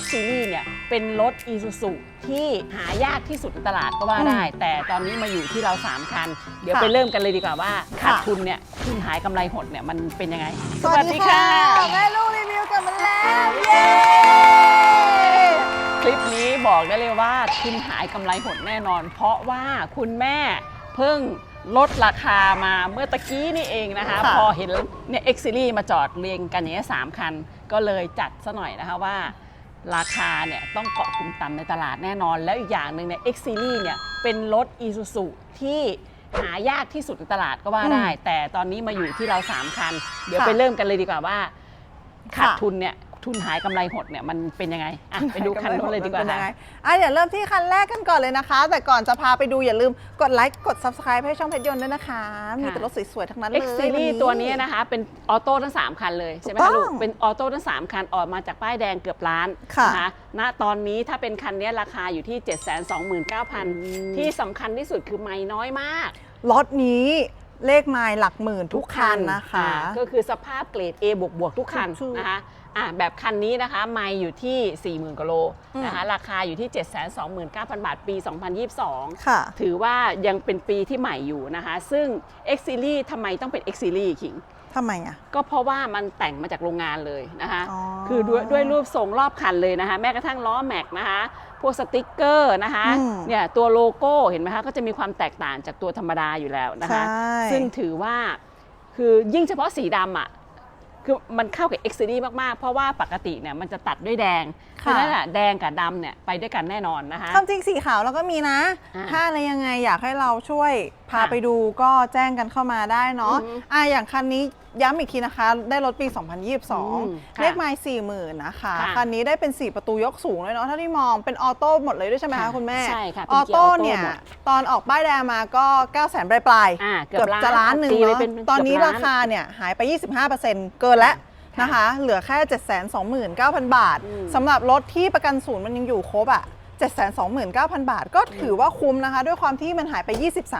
X Series เนี่ยเป็นรถ Isuzu ที่หายากที่สุดในตลาดก็ว่าได้ แต่ตอนนี้มาอยู่ที่เรา 3 คัน เดี๋ยวค่ะไปเริ่มกันเลยดีกว่าว่าขาดค่ะทุนเนี่ยทุนหายกำไรหดเนี่ยมันเป็นยังไงแม่ลูกรีวิวกลับมาแล้ว เย้ คลิปนี้บอกได้เลยว่าทุนหายกำไรหดแน่นอน เพราะว่าคุณแม่เพิ่งลดราคามาเมื่อตะกี้นี่เองนะคะ ค่ะ พอเห็นเนี่ย X Series มาจอดเรียงกันอย่างเงี้ยสามคัน ก็เลยจัดซะหน่อยนะคะว่า ราคาเนี่ยต้องเกาะกลุ่มต่ำในตลาดแน่นอน แล้วอีกอย่างหนึ่งเนี่ย X Series เนี่ยเป็นรถ Isuzu ที่หายากที่สุดในตลาดก็ว่าได้ แต่ตอนนี้มาอยู่ที่เรา 3 คัน เดี๋ยวค่ะไปเริ่มกันเลยดีกว่าว่า ขาดค่ะ ทุนเนี่ย ทุนหายกำไรหดเนี่ยมันเป็นยังไงอะไปดูคันนู้นเลยดีกว่าป็นค่ะงไงอะเดี๋ยวเริ่มที่คันแรกกันก่อนเลยนะคะ แต่ก่อนจะพาไปดูอย่าลืมกดไลค์กด subscribe ให้ช่องเพชรยนต์ด้วยนะคะ มีแต่รถสวยๆทั้งนั้นเลย X Series ตัวนี้นะคะเป็นออโต้ทั้ง 3 คันเลย ใช่ไหมถูกต้คะองลูกเป็นออโต้ทั้ง 3 คันออกมาจากป้ายแดงเกือบล้านค่ะนณตอนนี้ถ้าเป็นคันนี้ราคาอยู่ที่729,000 ที่สำคัญที่สุดคือไม่น้อยมากรถนี้เลขไมล์หลักหมื่นทุกคันนะคะ อ่าก็คือสภาพเกรด A บวกบวกๆทุกคันถูกๆนะคะ อะแบบคันนี้นะคะไม่อยู่ที่ 40,000กว่าโลอืมนะคะราคาอยู่ที่ 729,000 บาทปี 2022 ค่ะ ถือว่ายังเป็นปีที่ใหม่อยู่นะคะ ซึ่ง X Series ทำไมต้องเป็น X Series ขิงทำไมอะ ก็เพราะว่ามันแต่งมาจากโรงงานเลยนะคะอ๋อคือด้วยด้วยรูปทรงรอบคันเลยนะคะ แม้กระทั่งล้อแม็กนะคะ พวกสติกเกอร์นะคะอืมเนี่ยตัวโลโก้เห็นไหมคะ ก็จะมีความแตกต่างจากตัวธรรมดาอยู่แล้วนะคะใช่ซึ่งถือว่าคือยิ่งเฉพาะสีดำอะ คือมันเข้ากับ X Series มาก ๆ เพราะว่าปกติเนี่ยมันจะตัดด้วยแดง เพราะฉะนั้นอะแดงกับดำเนี่ยไปด้วยกันแน่นอนนะคะ ความจริงสีขาวเราก็มีนะ อ่า ถ้าอะไรยังไงอยากให้เราช่วยพาค่ะไปดูก็แจ้งกันเข้ามาได้เนาะอือฮึอะอย่างคันนี้ย้ำอีกทีนะคะ ได้รถปีอืม2022 ค่ะเลขไมล์40,000นะคะ ค่ะคันนี้ได้เป็น 4 ประตูยกสูงเลยเนาะถ้าที่มองเป็นออโต้หมดเลยด้วยใช่ไหมคะค่ะคุณแม่ใช่ค่ะเป็นออเกียร์โต้ออโต้เนี่ย หมด ตอนออกป้ายแดงมาก็ 9 0 0 0 0 0ปลายๆ อ่าเกืเกืออบบล้านจะล้านหนึ่งตีไปเนาะ เป็นตอนนี้เกือบล้ ราคาเนี่ยหายไป 25%เกินแล้วนะคะ เหลือแค่ 729,000 บาท อืม สำหรับรถที่ประกันศูนย์มันยังอยู่ครบอะ 729,000 บาท ก็ถือว่าคุ้มนะคะ ด้วยความที่มันหายไป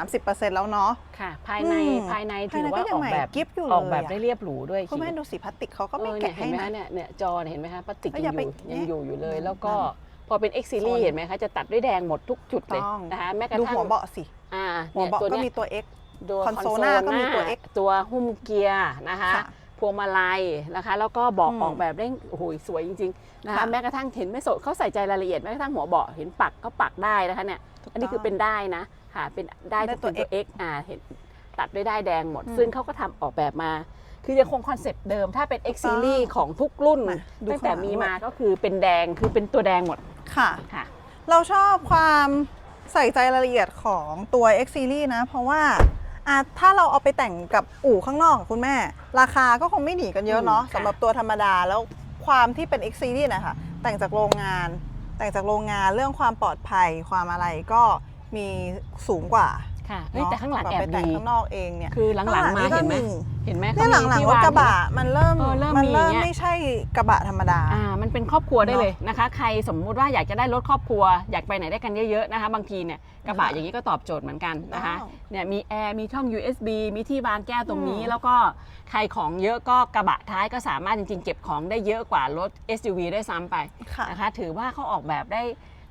20-30%แล้วเนาะ ค่ะ ภายในอืมภายในภายถืในอว่าก็ยัองอกใหม่แบบกิ๊บอยู่ออกแบบเลยอะ ได้เรียบหรูด้วยคุณแม่ขิงดูสีพลาสติกเขาก็ไม่เออแกะเนี่ยเห็ให้นไหมนะ คะเนี่ยเนี่ยจอเนี่ยเห็นไหมคะพลาสติกเอ้ยยังอย่าอไปยู่ยังอยู่อยู่เลยเนี่ยแล้วก็นั่พอเป็น X Series โซนเห็นไหมคะจะตัดด้วยแดงหมดทุกจุดเลยต้อง นะคะแม้กระดูทั่งหัวเบาะสิ อ่าหัวเนี่ยเบาะตัวก็เนี้ยมีตัว X ตัวคอนโซลหน้าก็มีตัว X ตัวหุ้มเกียร์นะคะ ค่ะ พวงมาลัยนะคะ แล้วก็เบอกอืมออกแบบได้โอ้โหสวยจริงๆนะคะค่ะแม้กระทั่งเห็นไม่สดเขาใส่ใจรายละเอียดแม้กระทั่งหัวเบาะเห็นปักก็ปักได้นะคะเนี่ยถูกอันนี้คือต้งเป็นได้นะค่ะเป็นได้ได้ที่ตัวเป็นตัว X อ่าเห็นตัดด้วยได้ายแดงหมดอืมซึ่งเขาก็ทำออกแบบมาคือยังคงคอนเซปต์เดิมถ้าเป็น X ถูกต้อง Series ของทุกรุ่นมาดูตั้งแต่ข้างหลังมีด้วยมาก็คือเป็นแดงคือเป็นตัวแดงหมดค่ะค่ะ เราชอบความใส่ใจรายละเอียดของตัว X Series นะ เพราะว่า อะถ้าเราเอาไปแต่งกับอู่ข้างนอกอะคุณแม่ ราคาก็คงไม่หนีกันเยอะเนาะอืมค่ะสำหรับตัวธรรมดาแล้วความที่เป็น X Series นะคะแต่งจากโรงงาน แต่งจากโรงงานเรื่องความปลอดภัยความอะไรก็มีสูงกว่า ค่ะเฮ้ยเนาะแต่ข้างหลังแบบแอไปบแต่งดีข้างนอกเองเนี่ย คือหลังๆมาข้เห็นไหมก็เห็นไหมเนี่ยหลังที่ๆรถวางกระบะมันเริ่มเออเริ่มมันมีเริ่มอย่างเงี้ยไม่ใช่กระบะธรรมดาอ่ามันเป็นครอบครัวได้เนอะเลยนะคะ ใครสมมุติว่าอยากจะได้รถครอบครัว อยากไปไหนได้กันเยอะๆนะคะบางทีเนี่ยกระบะค่ะอย่างนี้ก็ตอบโจทย์เหมือนกันนะคะว้าวเนี่ยมีแอร์มีช่อง USB มีที่วางแก้วตรงนี้อืมแล้วก็ใครของเยอะก็กระบะท้ายก็สามารถจริงๆ เก็บของได้เยอะกว่ารถ SUV ได้ซ้ำไปค่ะนะคะถือว่าเขาออกแบบได้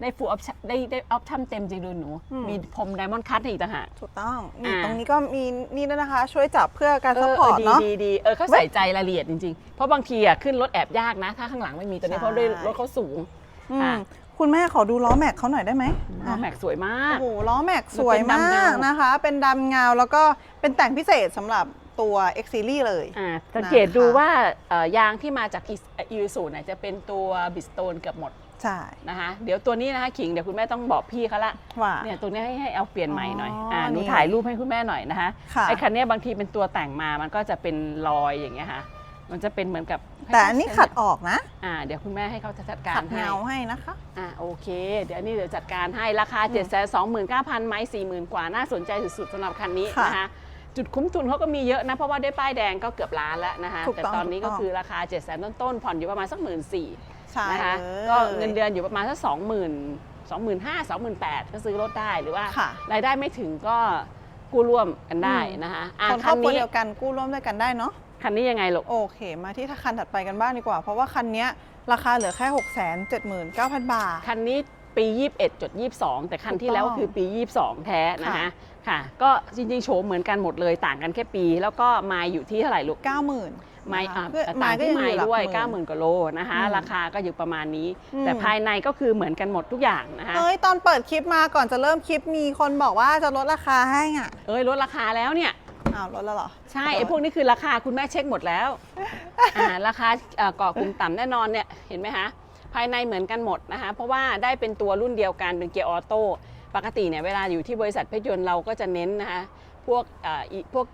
ได้ฟูลออปชั่นได้ได้ออปชั่นเต็มจริงเลยหนู อืม มีพรมไดมอนด์คัตอีกต่างหาก ถูกต้องนี่อ่า ตรงนี้ก็มีนี่ด้วยนะคะ ช่วยจับเพื่อการเอซัพอพอร์ตดีเนาะ ดีดีเออเขาใส่ใจรายละเอียดจริงๆ เพราะบางทีอะขึ้นรถแอบยากนะ ถ้าข้างหลังไม่มีตัวนี้ใช่ เพราะด้วยรถเขาสูง อืมอะ คุณแม่ขอดูล้อแม็กเขาหน่อยได้ไหมล้อแม็กสวยมากโอ้โหล้อแม็กสวยมันเป็นมาดำเงากนะคะ เป็นดำเงาแล้วก็เป็นแต่งพิเศษสำหรับตัว X Series เลย อ่าสังเกตดูว่าเอ่อยางที่มาจากอีซูเนี่ยจะเป็นตัวบิสโตนเกือบหมด ใช่นะคะเดี๋ยวตัวนี้นะคะขิงเดี๋ยวคุณแม่ต้องบอกพี่เขาละว่า เนี่ยตัวนี้ให้ให้เอาเปลี่ยนใหม่หน่อยอ๋ออ่อ่าหนูนี่ถ่ายรูปให้คุณแม่หน่อยนะคะค่ะไอ้คันเนี้ยบางทีเป็นตัวแต่งมามันก็จะเป็นรอยอย่างเงี้ยค่ะ มันจะเป็นเหมือนกับแต่อันนี้ขัดออกนะ อ่าเดี๋ยวคุณแม่ให้เขาจัดการขัดให้เงาให้นะคะ อะโอเค เดี๋ยวอันนี้เดี๋ยวจัดการให้ราคา 7 2 9 0 0 0ไม้40,000 กว่าน่าสนใจสุดๆสำหรับคันนี้ค่ะนะคะจุดคุ้มทุนเขาก็มีเยอะนะเพราะว่าได้ป้ายแดงก็เกือบล้านแล้วนะคะถูกแต่ต้องตอนนี้ถูก็กต้อง คือราคา7 0 0 0 0ต้นๆผ่อนอยู่ประมาณสักหมื่นสี่ ใช่นะคะเลยก็เงินเดือนอยู่ประมาณสักสองหมื่นสองหมื่นห้าสองหมื่นแปดก็ซื้อรถได้หรือว่าค่ะ รายได้ไม่ถึงก็กู้ร่วมกันได้นะคะอะคนครคัอนบครัวนี้เดียวกันกู้ร่วมด้วยกันได้เนาะ คันนี้ยังไงลูก โอเค มาที่คันถัดไปกันบ้างดีกว่า เพราะว่าคันเนี้ยราคาเหลือแค่ 6 7 9 0 0 0 บาท คันนี้ปี 21.22 แต่คันที่แล้วก็คือปี 22 แท้นะค่ะ คะค่ะ ก็จริงๆ โฉมเหมือนกันหมดเลยต่างกันแค่ปี แล้วก็ไมาอยู่ที่เท่าไหร่ลูก 90,000 ไม้อะเพื่อต่าไม้งก็ที่ยังไม้อยู่หลักด้วย หมื่น90,000กว่าโลนะคะอืมราคาก็อยู่ประมาณนี้ อืม แต่ภายในก็คือเหมือนกันหมดทุกอย่างนะคะเฮ้ยตอนเปิดคลิปมาก่อนจะเริ่มคลิปมีคนบอกว่าจะลดราคาให้อะเอ้ยลดราคาแล้วเนี่ย อ้าวลดแล้วเหรอ ใช่ไอ้พวกนี้คือราคาคุณแม่เช็คหมดแล้วอ่าราคาเอ่อเกาะกลุ่มต่ำแน่นอนเนี่ยเห็นไหมคะภายในเหมือนกันหมดนะคะ เพราะว่าได้เป็นตัวรุ่นเดียวกันเป็นเกียร์ออโต้ปกติเนี่ยเวลาอยู่ที่บริษัทเพชรยนต์เราก็จะเน้นนะคะพวกเอ่ออีพวก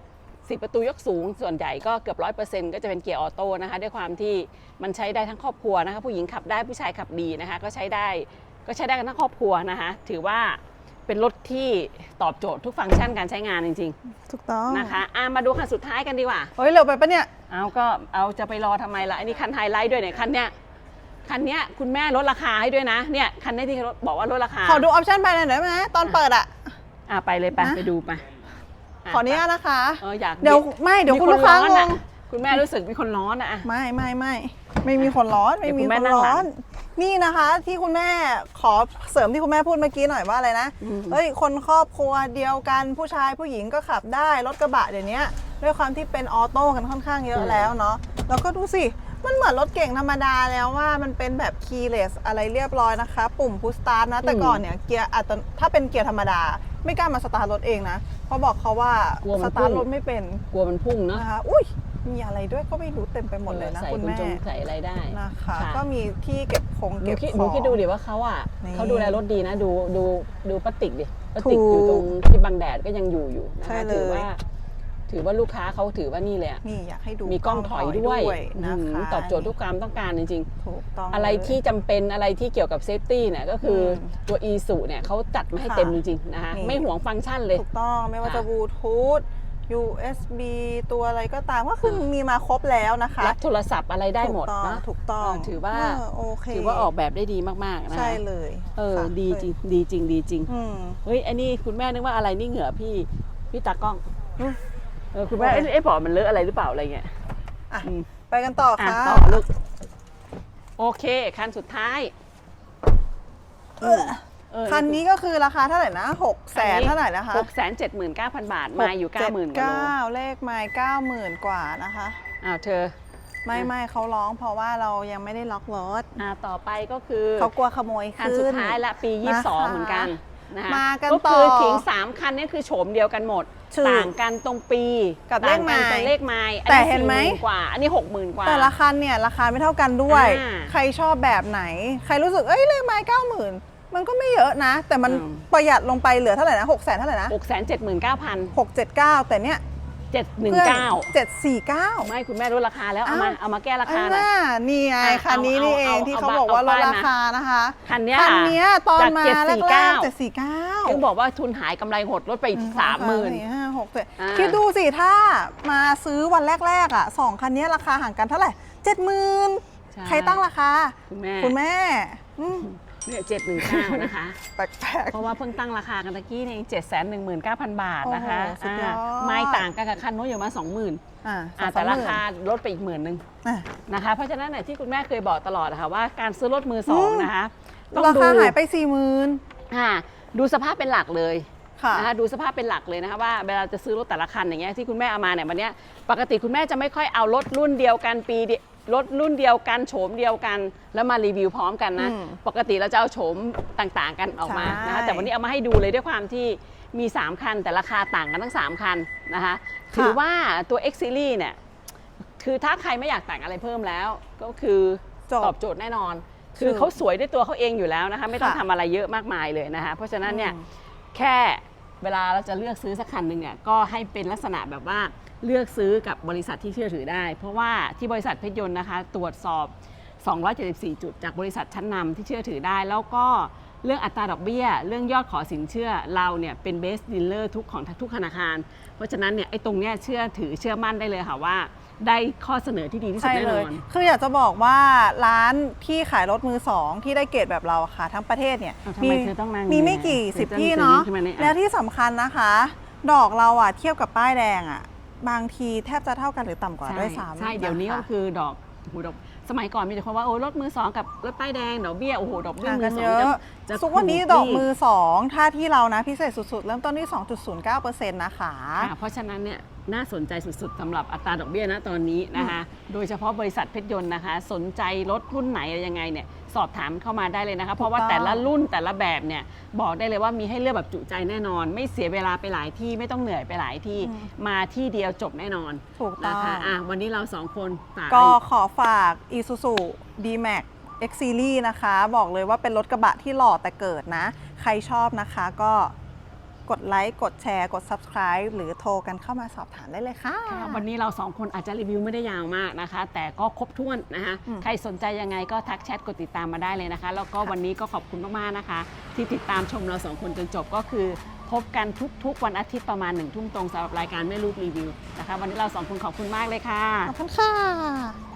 สิประตูยกสูง ส่วนใหญ่ก็เกือบร้อยเปอร์เซ็นต์ก็จะเป็นเกียร์ออโต้นะคะด้วยความที่มันใช้ได้ทั้งครอบครัวนะคะผู้หญิงขับได้ผู้ชายขับดีนะคะก็ใช้ได้ก็ใช้ได้กันทั้งครอบครัวนะคะถือว่าเป็นรถที่ตอบโจทย์ทุกฟังก์ชันการใช้งานจริงๆถูกต้องนะคะอะมาดูคันสุดท้ายกันดีกว่า เฮ้ยเร็วไปปะเนี่ย เอาก็เอาจะไปรอทำไมล่ะอันนี้คันไฮไลท์ด้วยเนี่ยคันเนี้ยคันเนี้ยคุณแม่ลดราคาให้ด้วยนะเนี่ยคันนี้ที่เขาบอกว่าลดราคาขอดูออปชั่นภายในหน่อยได้ไหมตอนเปิดอะอะไปเลยไปนะ ไปดูไปะ ขออนุญาตนะคะ เอออยากเดี๋ยวไม่เดี๋ยวคุณลูกค้ามีนงร้อนงอะคุณแม่รู้สึกมีคนร้อนอะอะ ไม่ไม่ไม่ไม่มีคนร้อนไม่มีเดี๋ยวคุณแม่คนนั่งหลัร้องนนี่นะคะ ที่คุณแม่ขอเสริมที่คุณแม่พูดเมื่อกี้หน่อยว่าอะไรนะอืมเอ้ยคนครอบครัวเดียวกันผู้ชายผู้หญิงก็ขับได้รถกระบะเดี๋ยวนี้ด้วยความที่เป็นออโต้กันค่อนข้างเยอะแล้วเนาะแล้วก็ดูสิมันเหมือนรถเก่งธรรมดาแล้วว่ามันเป็นแบบคีย์เลสอะไรเรียบร้อยนะคะ ปุ่มพุชสตาร์ทนะแต่ก่อนเนี่ยเกียร์อัตโนถ้าเป็นเกียร์ธรรมดา ไม่กล้ามาสตาร์ทรถเองนะเพราะบอกเขาว่ากลัวมัสนตาร์ทพุ่งรถไม่เป็นกลัวมันพุ่งเนาะนะคะ อุ้ยมีอะไรด้วยก็ไม่รู้เต็มไปหมดเลยนะใส่คุณกุญแม่จงใส่อะไรได้นะคะค่ะก็มีที่เก็บคงหนูเก็บคิดขหนูอง คิดดูดิว่าเขาอะนี่เขาดูแลรถดีนะ ดูดูดูพลาสติกดิพลาสติกถูกอยู่ตรงที่บังแดดก็ยังอยู่อยู่นะใช่คะเลย ถือว่า ถือว่าลูกค้าเขาถือว่านี่เลยอะนี่อยากให้ดูมีกล้องถอยด้วยนะอืมคะตอบโจทย์ทุกความต้องการจริงถูกต้องๆ อะไรที่จำเป็นอะไรที่เกี่ยวกับเซฟตี้เนี่ยก็คืออมตัว e สุเนี่ยเขาจัดมาให้ค่ะเต็มจริงๆนะคะนี่ ไม่หวงฟังก์ชันเลย ถูกต้องไม่ว่าจะค่ะ บลูทูธ USB ตัวอะไรก็ตามก็คือมีมาครบแล้วนะคะรับโทรศัพท์อะไรได้หมดถูกต้องนะ ถูกต้องเถือว่า เโอเคถือว่าออกแบบได้ดีมากๆนะคะใช่เลยเออค่ะดีจริงดีจริงดีจริงอืม เฮ้ยอันนี้คุณแม่นึกว่าอะไรนี่เหงื่อพี่พี่ตากล้องอืม เออคุณแม่โอเคเอ้ยเอ้ยบอกมันเลอะอะไรหรือเปล่าอะไรเงี้ยอะ อืมไปกันต่ออะค่ะต่อลูกโอเค คันสุดท้ายเออเออคันนี้ก็คือราคาเท่าไหร่นะหกแสนเท่าไหร่นะคะหกแสนเจ็ดหมื่นเก้าพันบาทมาอยู่เก้าหมื่นกว่าโลเก้าเลขไม้เก้าหมื่นกว่านะคะ อ้าวเธอ ไม่ไม่เขาร้องเพราะว่าเรายังไม่ได้ล็อกรถอ่าต่อไปก็คือเขากลัวขโมยคันขึ้น สุดท้ายละปี นะคะ 22 เหมือนกัน นะคะมากันก็ต่อคือขิง3คันนี้คือโฉมเดียวกันหมด ถูกต่างกันตรงปีกับเลขต่างกันไมล์ตรงเลขไม้อัแต่เห็นไหม40,000กว่า อันนี้60,000กว่า แต่ละคันเนี่ยราคาไม่เท่ากันด้วย อ่าใครชอบแบบไหน ใครรู้สึกเอ้ยเลขไม้เก้าหมื่นมันก็ไม่เยอะนะ แต่มันอืม ประหยัดลงไปเหลือเท่าไหร่นะหกแสนเท่าไหร่นะ679,000หกเจ็ดเก้าแต่เนี้ยเจ็ดสี่เก้า 719ไม่คุณแม่ลดราคาแล้ว เอามาอ้าวเอามาแก้ราอัคานหน่อยน่านี่ไงอะคันนี้นี่เองเอาเอาที่เอาเขาเอาบอกว่าลเอาดป้ายรามาคานะคะคันเนี้ยคันเนี้ยตอนจากมา749แรกๆเจ็ดสี่เก้าถึงบอกว่าทุนหายกำไรหดลดไปอีกสามหมื่นสี่ห้าหกเจ็ดอ่าคิดดูสิถ้ามาซื้อวันแรกๆอะสองคันนี้ราคาห่างกันเท่าไหร่เจ็ดหมื่นใช่ใครตั้งราคา คุณแม่คุณแม่อืม เนี่ยเจ็ดหนึ่งเก้านะคะ แปลก เพราะว่าเพิ่งตั้งราคากันตะกี้เนี่ยเจ็ดแสนหนึ่งหมื่นเก้าพันบาทนะคะโอ้โหสุดยอดาไม่ต่างกันกับคันโน้นอยู่มาสองหมื่นๆอ่าอ่าสแต่องราหมื่นคาลดไปอีกหมื่นหนึ่งอะ นะคะ เพราะฉะนั้นเนี่ยที่คุณแม่เคยบอกตลอดนะคะว่าการซื้อรถมือสองอืม นะคะต้องราดูคาหายไปสี่หมื่นอ่าดูสภาพเป็นหลักเลย ค่ะ นะคะดูสภาพเป็นหลักเลยนะคะว่าเวลาจะซื้อรถแต่ละคันอย่างเงี้ยที่คุณแม่เอามาเนี่ยวันเนี้ยปกติคุณแม่จะไม่ค่อยเอารถรุ่นเดียวกันปีเดีย รถรุ่นเดียวกันโฉมเดียวกัน แล้วมารีวิวพร้อมกันนะ อืมปกติเราจะเอาโฉมต่างๆ กันออกมาใช่ นะคะแต่วันนี้เอามาให้ดูเลยด้วยความที่มี 3 คัน แต่ราคาต่างกันทั้ง 3 คันนะคะถือว่าตัว X Series เนี่ยคือถ้าใครไม่อยากแต่งอะไรเพิ่มแล้วก็คือ จบ ตอบโจทย์แน่นอน คือถูกเขาสวยด้วยตัวเขาเองอยู่แล้วนะคะ ไม่ต้องค่ะทำอะไรเยอะมากมายเลยนะคะ เพราะฉะนั้นเนี่ยอืม แค่ เวลาเราจะเลือกซื้อสักคันหนึ่งเนี่ยก็ให้เป็นลักษณะแบบว่าเลือกซื้อกับบริษัทที่เชื่อถือได้ เพราะว่าที่บริษัทเพชรยนต์นะคะ ตรวจสอบ 274 จุดจากบริษัทชั้นนำที่เชื่อถือได้ แล้วก็ เรื่องอัตราดอกเบี้ย เรื่องยอดขอสินเชื่อเราเนี่ยเป็นเบสดีลเลอร์ทุกของทุกธนาคาร เพราะฉะนั้นเนี่ยไอ้ตรงเนี้ยเชื่อถือเชื่อมั่นได้เลยค่ะว่า ได้ข้อเสนอที่ดีที่สุดใช่แน่เลนยอนคืออยากจะบอกว่าร้านที่ขายรถมือสองที่ได้เกรดแบบเราอะค่ะ ทั้งประเทศเนี่ยอ้าวทำไมเธอต้องนั่งมีเนี่ยไม่กี่เธอสิบต้องที่เธอเนาะยื่นขึ้นมาเนี่ยอะแล้วที่สำคัญนะคะ ดอกเราอะเทียบกับป้ายแดงอะบางทีแทบจะเท่ากันหรือต่ำกว่าใช่ด้วยซ้ำใช่ เดี๋ยวนี้ะก็คะ คือดอกหูดอกสมัยก่อนมีแต่คนว่าโอ้รถมือสองกับรถป้ายแดงดอกเบี้ยโอ้โหดอกเบี้ยห่างมืกัอนสอเยงอะจะสุกวันนี้ถูดอกที่มือ 2 ถ้าที่เรานะพิเศษสุด ๆ เริ่มต้นที่ 2.09%นะคะ ค่ะเพราะฉะนั้นเนี่ยน่าสนใจสุดๆสำหรับอัตราดอกเบี้ยนะตอนนี้นะคะ โดยเฉพาะบริษัทเพชรยนต์นะคะ สนใจรถรุ่นไหนอะไรยังไงเนี่ยสอบถามเข้ามาได้เลยนะคะ เพราะว่าถูกต้องแต่ละรุ่นแต่ละแบบเนี่ยบอกได้เลยว่ามีให้เลือกแบบจุใจแน่นอน ไม่เสียเวลาไปหลายที่ไม่ต้องเหนื่อยไปหลายที่มาที่เดียวจบแน่นอนถูกต้นะอง คะอะวันนี้เราสองคนฝาก ก็ขอฝาก Isuzu D-Max X Series นะคะ บอกเลยว่าเป็นรถกระบะที่หล่อแต่เกิดนะ ใครชอบนะคะก็กดไลค์ กดแชร์ กด Subscribe หรือโทรกันเข้ามาสอบถามได้เลยค่ะค่ะวันนี้เราสองคนอาจจะรีวิวไม่ได้ยาวมากนะคะ แต่ก็ครบถ้วนนะคะอืมใครสนใจยังไงก็ทักแชทกดติดตามมาได้เลยนะคะ แล้วก็วันนี้ก็ขอบคุณมากๆนะคะ ที่ติดตามชมเราสองคนจนจบก็คือ พบกันทุกๆ วันอาทิตย์ประมาณหนึ่งทุ่มตรงสำหรับรายการแม่ลูกรีวิวนะคะ วันนี้เราสองคนขอบคุณมากเลยค่ะ ขอบคุณค่ะ